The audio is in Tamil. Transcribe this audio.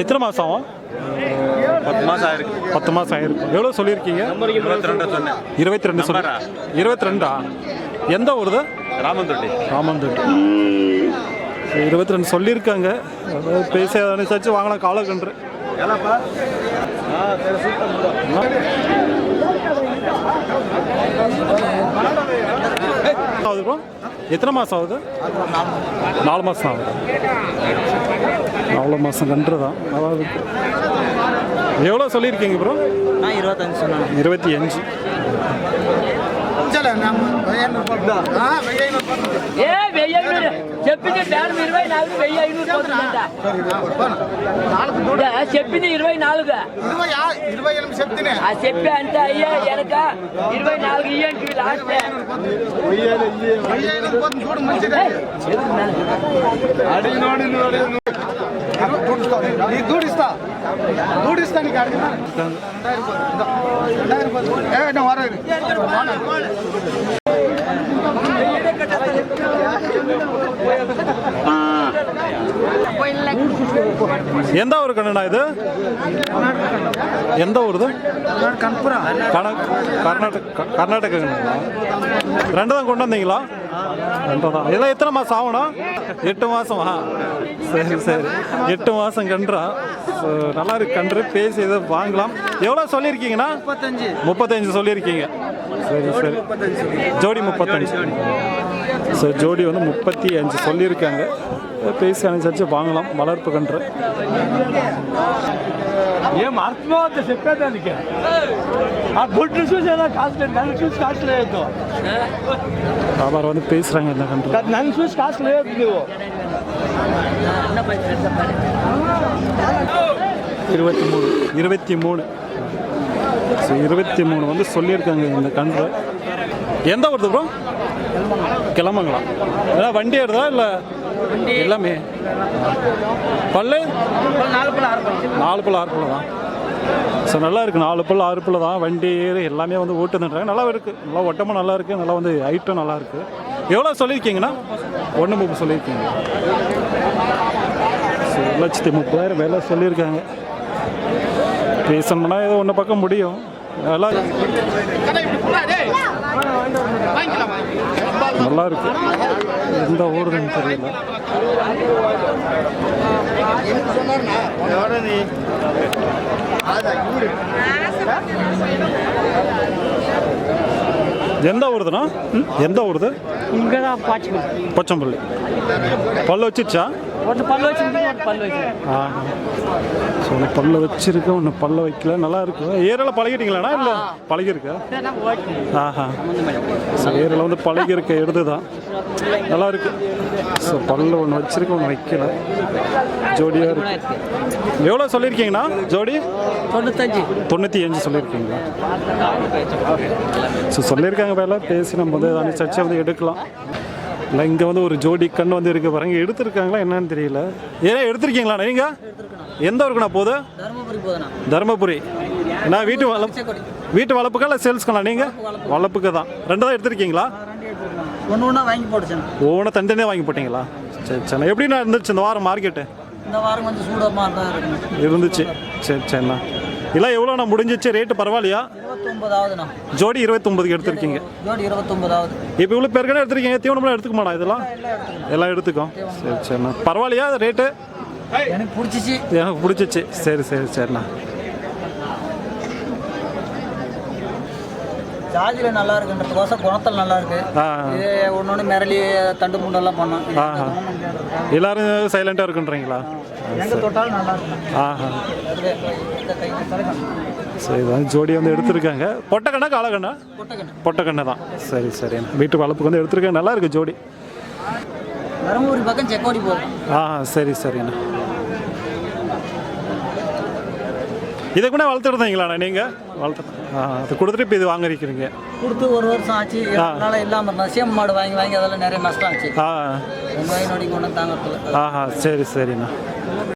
எத்தனை மாதம் ஆகும்? பத்து மாதம் ஆயிருக்கு. பத்து மாதம் ஆயிருக்கும் எவ்வளோ சொல்லியிருக்கீங்க? இருபத்தி ரெண்டு சொன்னேன். இருபத்தி ரெண்டு சொல்லி? இருபத்தி ரெண்டா எந்த ஊருது? ராமந்தொட்டி. ராமந்தோட்டு. இருபத்தி ரெண்டு சொல்லியிருக்காங்க. பேசி அனுசரிச்சு வாங்கலாம் காலக்கன்று ப்ரோ எத்தனை மாதம் ஆகுது? நாலு மாதம் ஆகுது. நாலு மாதம் கன்று தான் நல்லா இருக்கு எவ்வளோ சொல்லியிருக்கீங்க ப்ரோ நான் இருபத்தஞ்சு சொன்னேன் இருபத்தி அஞ்சு ఏ వెయ్యి ఐనూరు చెప్పింది బేరం ఇరవై నాలుగు వెయ్యి ఐనూరు పోతుందంట ఇదా, చెప్పింది ఇరవై నాలుగు ఇరవై ఎనిమిది చెప్తేనే ఆ చెప్పి అంటే అయ్యా వెనక ఇరవై నాలుగు ఇయ్యంటి లాస్ట్ ಇಸ್ತಾವೆ ಈಗ ದುಡ್ಡು ಇಸ್ತಾ எந்த ஊர் கண்ணா இது எந்த ஊர் இது கர்நாடக கர்நாடக ரெண்டு தான் கொண்டு வந்தீங்களா தான் இதெல்லாம் எத்தனை மாதம் ஆகணும் எட்டு மாதமா சரி சரி. எட்டு மாதம் கன்றா? ஸோ நல்லா இருக்கு கன்று. பேசி இதை வாங்கலாம். எவ்வளோ சொல்லியிருக்கீங்கண்ணா? முப்பத்தஞ்சு. முப்பத்தஞ்சு சொல்லியிருக்கீங்க. சரி சரி. ஜோடி முப்பத்தஞ்சு ஸோ ஜோடி வந்து முப்பத்தி அஞ்சு சொல்லியிருக்காங்க. பேசி அனுசரித்து வாங்கலாம். வளர்ப்பு கன்று. ఏం అర్థమవుతుంది చెప్పేదానికి ఆ గుడ్లు చూసి ఏదో కాస్ట్ నన్ను చూసి కాస్ట్ లేదు வியாபாரம் வந்து பேசுகிறாங்க இந்த கன்று నన్ను చూసి కాస్ట్ లేదు నువ్వు இருபத்தி மூணு இருபத்தி மூணு ஸோ இருபத்தி மூணு வந்து சொல்லியிருக்காங்க இந்த கன்று எந்த ஊருது ப்ரோ கிளம்புங்களா ஏதாவது வண்டி ஏறுதா இல்லை? எல்லாமே. பல்லு? நாலு பழம் ஆறு பழம் நாலு பல் ஆறு பல் தான். ஸோ நல்லா இருக்குது நாலு பல் ஆறு பல் தான். வண்டி எல்லாமே வந்து ஓட்டுன்றாங்க நல்லா இருக்குது நல்லா ஒட்டமாக நல்லா இருக்குது நல்லா வந்து ஹைட்டும் நல்லா இருக்குது எவ்வளோ சொல்லியிருக்கீங்கண்ணா ஒன்று முப்பது சொல்லியிருக்கீங்க. ஸோ ஒரு லட்சத்தி முப்பதாயிரம் விலை சொல்லியிருக்காங்க. பேசணும்னா ஏதோ ஒன்று பக்கம் முடியும். நல்லா நல்லா இருக்கு எந்த ஊருன்னு தெரியல. எந்த ஊருதுண்ணா? எந்த ஊருது? இங்கே தான் பொச்சம்பள்ளி. பல்லு வச்சிருச்சா? ஒன்று பல்லு வச்சு ஒரு பல்லு வச்சு. ஆ. ஸோ ஒன்று பல்ல வச்சிருக்க ஒன்று பல்ல வைக்கல. நல்லா இருக்கு. ஏரில் பழகிட்டீங்களாண்ணா? இல்லை பழகிருக்கா ஆஹா. ஸோ ஏரில் வந்து பழகிருக்க எடுது தான் நல்லா இருக்கு. ஸோ பல்ல ஒன்று வச்சிருக்க ஒன்று வைக்கல. ஜோடியாக இருக்கு. எவ்வளோ சொல்லியிருக்கீங்கண்ணா ஜோடி? தொண்ணூத்தஞ்சு. தொண்ணூற்றி அஞ்சு சொல்லியிருக்கீங்களா? ஸோ சொல்லியிருக்காங்க வேலை பேசி நம்ம வந்து அனுசரிச்சு வந்து எடுக்கலாம். இல்லை இங்கே வந்து ஒரு ஜோடி கண் வந்து இருக்கு பாருங்க. எடுத்திருக்காங்களா என்னன்னு தெரியல. ஏன் எடுத்திருக்கீங்களா? நீங்கள் எந்த ஊருக்குண்ணா போகுது? தருமபுரி நான் வீட்டு வளர்ப்பு வீட்டு வளர்ப்புக்கா இல்லை சேல்ஸ்க்கா நீங்கள் வளர்ப்புக்கு தான். ரெண்டு தான் எடுத்திருக்கீங்களா? ஒன்று ஒன்றா வாங்கி போட்டுச்சுண்ணா. ஒவ்வொன்றும் தனித்தனியாக வாங்கி போட்டிங்களா? சரி சரி எப்படிண்ணா இருந்துச்சு இந்த வாரம் மார்க்கெட்டு? இந்த வாரம் கொஞ்சம் சூடமாக தான் இருந்துச்சு. சரி சரிண்ணா. இல்லை எவ்வளோண்ணா முடிஞ்சிச்சு? ரேட்டு பரவாயில்லையா? இருபத்தொம்பதாவதுண்ணா ஜோடி இருபத்தொம்பதுக்கு எடுத்திருக்கீங்க. ஜோடி இருபத்தொம்பதாவது இப்போ இவ்வளோ பேருக்கான எடுத்திருக்கீங்க. தீவனம்லாம் எடுத்துக்க மாட்டா இதெல்லாம்? எல்லாம் எடுத்துக்கும். சரி சரிண்ணா பரவாயில்லையா ரேட்டு எனக்கு பிடிச்சிச்சு. எனக்கு பிடிச்சிச்சு. சரி சரி சரிண்ணா ஜாதியில் நல்லா இருக்குன்றதுக்கோசம் குணத்தில் நல்லா இருக்கு. இது ஒன்று ஒன்று மிரளி தண்டு முண்டெல்லாம் பண்ணோம். எல்லாரும் சைலண்டாக இருக்குன்றீங்களா? எங்க தொட்டாலும் நல்லா இருக்கும் சரி இதான் ஜோடி வந்து எடுத்திருக்காங்க. பொட்டக்கண்ணா காலக்கண்ணா? பொட்டக்கண்ணை. தான். சரி சரி. வீட்டு வளர்ப்புக்கு வந்து எடுத்திருக்காங்க. நல்லா இருக்கு ஜோடி. தருமபுரி பக்கம் செக்கோடி போகும் ஆ சரி சரிண்ணா. இதை கூட வளர்த்துருந்தீங்களாண்ணா நீங்கள் வளர்த்து ஆ அது கொடுத்துட்டு இப்போ இது வாங்கிருக்கிறீங்க. கொடுத்து ஒரு வருஷம் ஆச்சு. அதனால இல்லாமல் இருந்தா சேம் மாடு வாங்கி வாங்கி அதெல்லாம் நிறைய நஷ்டம் ஆச்சு. ஆ. நொடி கொண்டு தாங்கிறதுல ஆஹா சரி சரிண்ணா.